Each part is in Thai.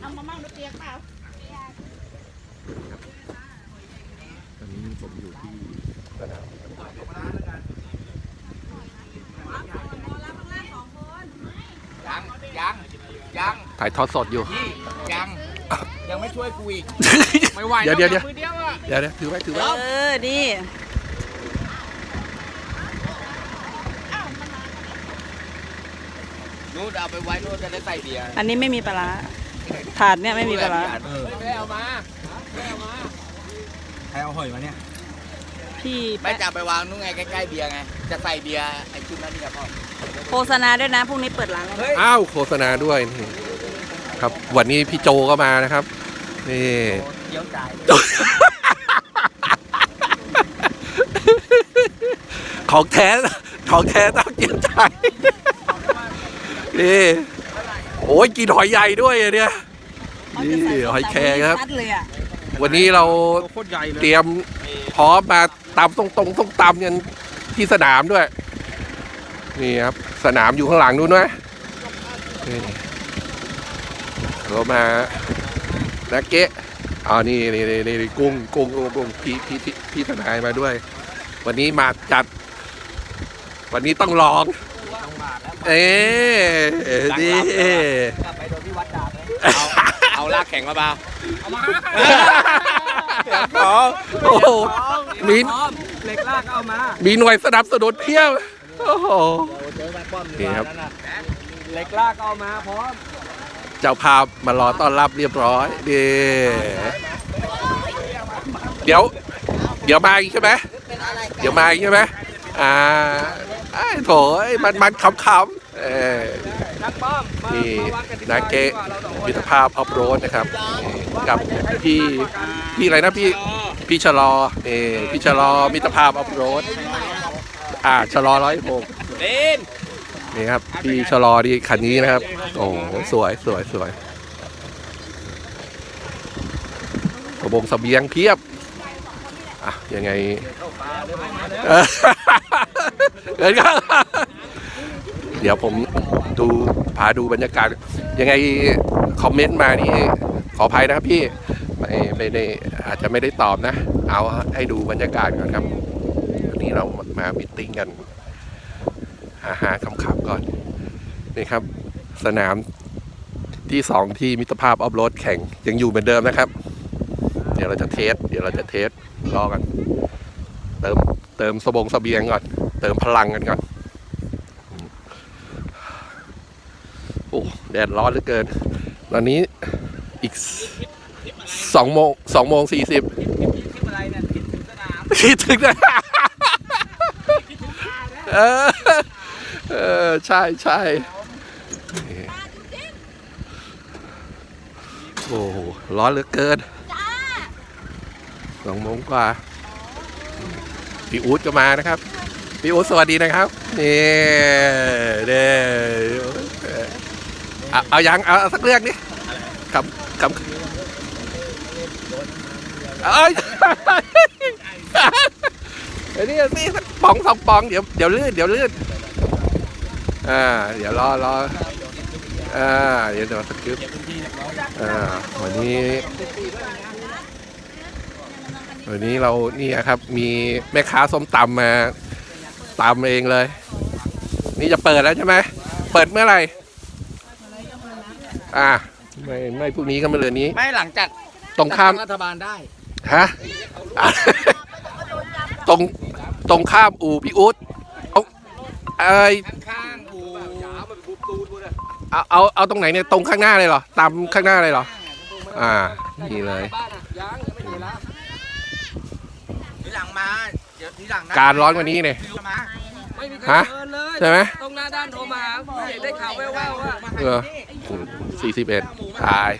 เอามามั่งดูเตียงเปล่าตอนนี้ผมอยู่ที่สนามยังยังยังถ่ายทอดสดอยู่ พี่ยัง ยังไม่ช่วยกูอีก ไม่ไหวเดี๋ยวเดี๋ยวเดี๋ยวมือเดียวอะเดี๋ยวเดี๋ยวถือไว้ถือไว้ เออ นี่ นู่นเอาไปไว้นู่นจะได้ใส่เบียร์อันนี้ไม่มีปลาร้าถาดเนี่ยไม่มีปลาร้าไม่ได้เอามาไม่ได้เอามาใครเอาหอยมาเนี่ยพี่ไม่แปะจะเอาไปวางนู่นไงใกล้ๆเบียร์ไงจะใส่เบียร์ไอ้ชุดนั้นนี่ครับพ่อโฆษณาด้วยนะพรุ่งนี้เปิดร้านแล้วนะอ้าวโฆษณาด้วยนี่ครับวันนี้พี่โจก็มานะครับ นี่เยี่ยวใจของแท้ ของแท้ต้องเกียรใจ นี่โอ้ยกินหอยใหญ่ด้วยอะเนี่ยเขาจะใส่นี่หอยแครงครับ ชัดเลยอะวันนี้เราโคตรใหญ่เลยเตรียมพร้อมมาตำตรงตรงตรงตำกันที่สนามด้วย นี่ครับ สนามอยู่ข้างหลังนู้นนะนี่เรามานักเกะอ๋อนี่นี่นี่นี่กุ้งกุ้งกุ้งกุ้งพี่พี่พี่พี่ทนายมาด้วย วันนี้มาจัด วันนี้ต้องลอง เอ๊ะดีกลับไปโดนที่วัดด่าเลยเอาเอาลากแข็งมาเปล่าเอามาของโอ้โหมีเหล็กลากก็เอามา มีหน่วยสนับสนุนเพียบโอ้โหนี่ครับเหล็กลากก็เอามาพร้อมเจ้าภาพมารอต้อนรับเรียบร้อยดีเดี๋ยว เดี๋ยวมาอีกใช่ไหมเดี๋ยวมาอีกใช่ไหมอ่า ไอ้โถยมันมันขำๆเออนักป้อมมานี่มาวัดกันดีว่าเกะเราสองคนมิตรภาพออฟโรดนะครับนี่กับพี่พี่อะไรนะพี่พี่ชะลอเออพี่ชะลอมิตรภาพออฟโรดอ่าชะลอร้อยหกเล่นนี่ครับพี่ชะลอดีคันนี้นะครับ โอ้โหสวยสวยสวยกระบงเสบียงเพียบอะยังไงเออ เดี๋ยวก็เดี๋ยวผมดูพาดูบรรยากาศ ยังไงคอมเมนต์มานี่ขออภัยนะครับพี่ไม่ไม่ได้อาจจะไม่ได้ตอบนะ เอาให้ดูบรรยากาศก่อนครับวันนี้เรามามิทติ้งกันหาหาคำๆก่อนนี่ครับ สนามที่สองที่มิตรภาพออฟโรดแข่งยังอยู่เหมือนเดิมนะครับ เดี๋ยวเราจะเทส เดี๋ยวเราจะเทสรอกัน เติมเติมสบงสเบียงก่อน เติมพลังกันก่อนโอ้แดดร้อนเหลือเกิน ตอนนี้อีกสองโมงสองโมงสี่สิบคิดอะไรเนี่ยคิดถึงสนามคิดถึงนะเออเออใช่ใช่โอ้โหร้อนเหลือเกินสองโมงกว่าพี่อู๊ดก็มานะครับ พี่อู๊ดสวัสดีนะครับนี่เด้เอาเอายังเอาสักเรื่องนี่คำคำเอ้ยไอ้นี่สิสักปองสองปองเดี๋ยวเดี๋ยวลื่นเดี๋ยวลื่นอ่าเดี๋ยวรอรออ่าเดี๋ยวเดี๋ยวสกิปอ่าวันนี้วันนี้เรานี่ครับมีแม่ค้าส้มตำมา ตำเองเลย นี่จะเปิดแล้วใช่ไหมเปิดเมื่อไหร่ อ่าไม่ไม่พรุ่งนี้ก็มาเรือนนี้ ไม่หลังจากตรงข้าม รัฐบาลได้ ฮะ ตรงตรงข้ามอู่พี่อุ๊ดเอาเอ้ยข้างๆอูเอาเอาเอาตรงไหนเนี่ยตรงข้างหน้าเลยเหรอตามข้างหน้าเลยเหรอ อ่านี่เลย บ้านอะยังยังไม่เห็นละทีหลังมา เดี๋ยวทีหลังนะการร้อนกว่านี้เนี่ยมาไม่มีใครฮะ เดินเลยใช่ไหมตรงหน้าด้านโทรมาผู้ใหญ่ได้ข่าวแว่วๆว่าเออสี่สิบเอ็ดตาย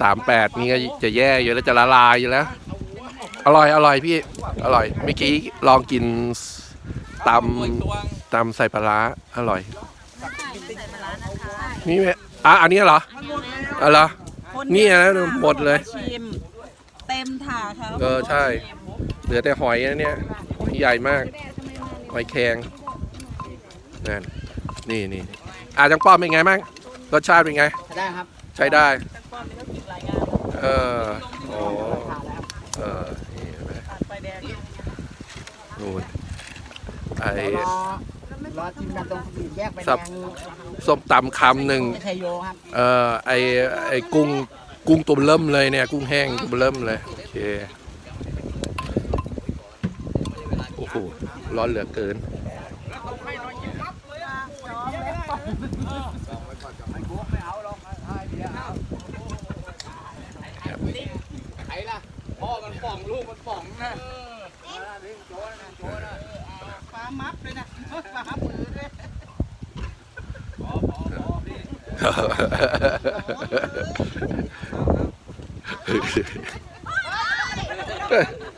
สามแปดนี่ก็จะแย่อยู่แล้วจะละลายอยู่แล้ว อร่อยอร่อยพี่ อร่อย เมื่อกี้ลองกินตำตำใส่ปลาร้าอร่อย นี่ไหมอะอันนี้เหรออ๋อเหรอคนนี่นะหมดเลย ชิม เต็มถาดครับเออใช่ เหลือแต่หอยนะเนี่ยหอยใหญ่มาก หอยแครงนั่นนี่นี่อาจังป้อมเป็นไงบ้างรสชาติเป็นไง ได้ครับ ใช้ได้แต่ก่อนนี้เขากินหลายงานเออโอ้ผ่านแล้วเออนี่เห็นไหมผ่านไฟแดงนู่นไอรอรอจิ้มกันตรงสี่แยกไปสัแดบงส้มตำคำหนึ่งชัยโยครับเออไอไอกุ้งกุ้งตัวเริ่มเลยเนี่ย กุ้งแห้งตัวเริ่มเลย โอเค โหร้อนเหลือเกินไอ้ล่ะพ่อมันป่องลูกมันป่องนะฟ้ามับเลยนะฟ้ามับมือด้วย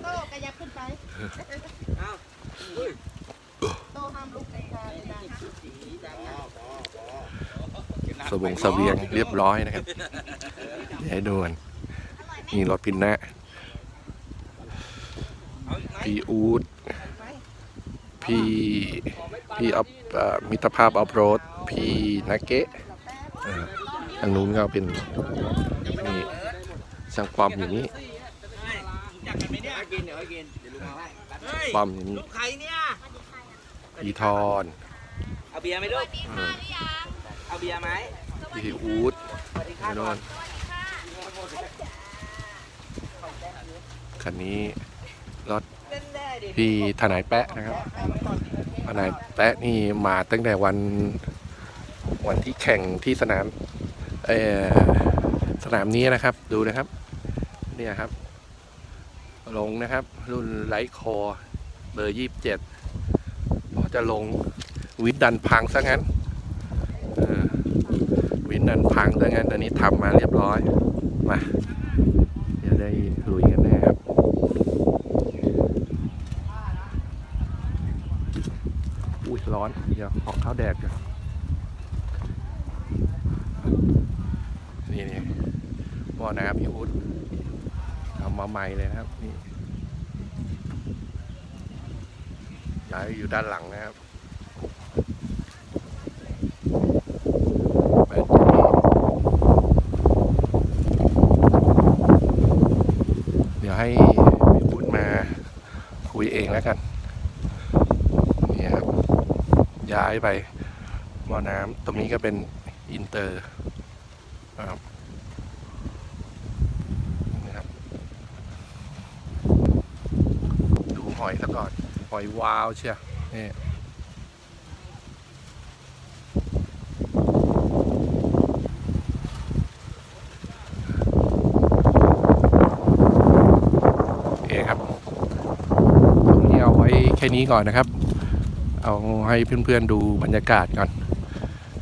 โต้กระยับขึ้นไป โต้ห้ามลุกในคาเลย นะสบงเสบียงเรียบร้อยนะครับเดี๋ยวให้ดูกันนี่รถพินนะพี่อูดพี่พี่อัพเอ่อมิตรภาพอัพโรดพี่นักเกะเออทางนู้นก็เป็นนี่ช่างความอยู่นี่อยากกินไหมเนี่ยกินเดี๋ยวให้กินเดี๋ยวลุงเอาให้เฮ้ยความอยู่นี่ลูกใครเนี่ยพี่ทอนเอาเบียร์ไหมลูกเอาเบียร์ไหม พี่อูดพี่โนนคันนี้รถพี่ทนายแปะนะครับทนายแปะนี่มาตั้งแต่วันวันที่แข่งที่สนามเออสนามนี้นะครับดูนะครับ เนี่ยครับ ลงนะครับ รุ่นไลท์คอเบอร์ยี่สิบเจ็ดพอจะลงวินดันพังซะงั้น วินดันพังซะงั้นตอนนี้ทำมาเรียบร้อย มา เดี๋ยวได้ลุยกันแน่ครับอุ้ยร้อน เดี๋ยวขอข้าวแดกก่อนนี่นี่หม้อน้ำพี่อุ๊ดทำมาใหม่เลยนะครับนี่ย้ายอยู่ด้านหลังนะครับตอยู่นี่เดี๋ยว ให้พี่อุ๊ดมาคุยเองแล้วกันนี่ครับย้ายไปหม้อน้ำตรงนี้ก็เป็นอินเตอร์นะครับนี่ครับ ดูหอยซะก่อนหอยวาวเชียวนี่โอเคครับ ตรงนี้เอาไว้แค่นี้ก่อนนะครับ เอาให้เพื่อนๆดูบรรยากาศก่อน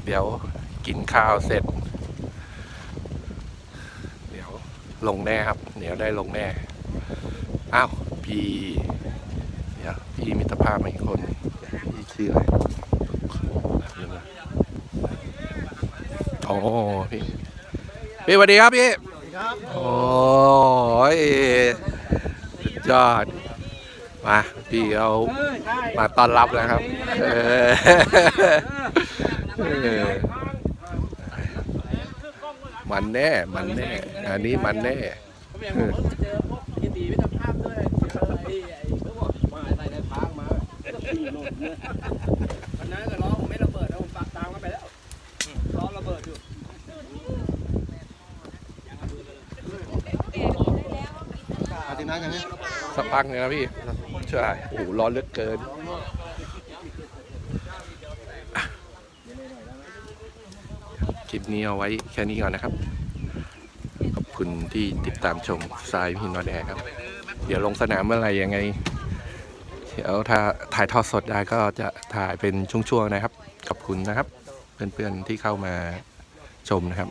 เดี๋ยวกินข้าวเสร็จ เดี๋ยวลงแน่ครับ เดี๋ยวได้ลงแน่ อ้าว พี่ เดี๋ยวพี่มิตรภาพมาอีกคนพี่ชื่ออะไรโอ้พี่พี่สวัสดีครับพี่โอ้ยสุดยอด มาพี่เอามาต้อนรับแล้วครับเออเออมันแน่ มันแน่ อันนี้มันแน่ผมอยากบอกว่าเจอพวกยินดีมิตรภาพด้วยเจอไอ้ไอ้เขาบอกมาใส่ในพางมาวันนั้นก็ล้อผมไม่ระเบิดนะผมปักตามกันไปแล้วล้อระเบิดอยู่สักพักหนึงนะพี่ ใช่ โอ้โห ร้อนเหลือเกิน คลิปนี้เอาไว้แค่นี้ก่อนนะครับ ขอบคุณที่ติดตามชมทรายพินวาแดครับ เดี๋ยวลงสนามเมื่อไหร่ยังไง เดี๋ยวถ้าถ่ายทอดสดได้ก็จะถ่ายเป็นช่วงๆนะครับ ขอบคุณนะครับ เพื่อนๆที่เข้ามาชมนะครับ